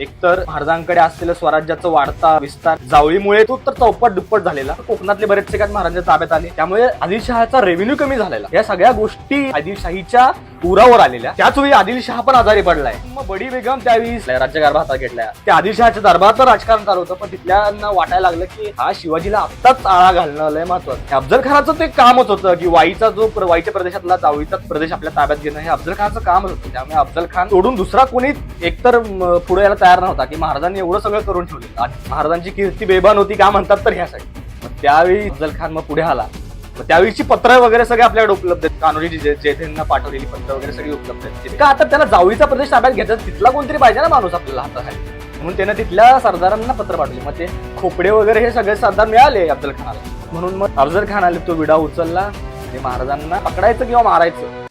एकतर महाराजांकडे असलेलं स्वराज्याचा वाढता विस्तार जावळीमुळे तो तर चौपट दुप्पट झालेला. कोकणातले बरेचसे काय महाराजांच्या ताब्यात आले. त्यामुळे आदिलशहाचा रेव्हेन्यू कमी झालेला. या सगळ्या गोष्टी आदिलशाहीच्या उरावर आलेल्या. त्याच वेळी आदिलशहा पण आजारी पडलाय. मग बडी बेगम त्यावेळी राज्यकारभार हातात घेतलाय. त्या आदिलशहाच्या दरबारात तर राजकारण चालू होतं पण तिथल्यांना वाटायला लागलं की हा शिवाजीला आत्ताच आळा घालणं लय महत्वाचं. अफजल खानाचं ते कामच होतं की वाईचा जो वाईच्या प्रदेशातला जावळीचा प्रदेश आपल्या ताब्यात घेणं हे अफजल खानचं कामच होतं. त्यामुळे अफजल खान सोडून दुसरा कोणी एकतर पुढे यायला तयार नव्हता की महाराजांनी एवढं सगळं करून ठेवलं. महाराजांची कीर्ती बेबान होती का म्हणतात तर ह्यासाठी. त्यावेळी अफजल खान मग पुढे आला. मग त्यावेळीची पत्र वगैरे सगळे आपल्याकडे उपलब्ध आहेत. कानोजी जेथेंना पाठवलेली पत्र वगैरे सगळी उपलब्ध आहेत. का आता त्याला जावळीचा प्रदेश ताब्यात घ्यायचा तिथला कोणतरी पाहिजे ना माणूस आपल्याला हाताखाली. म्हणून त्यानं तिथल्या सरदारांना पत्र पाठवले. मग ते खोपडे वगैरे हे सगळे सरदार मिळाले अफजल खानाला. म्हणून मग अफजल खानाला आले तो विडा उचलला आणि महाराजांना पकडायचं किंवा मारायचं.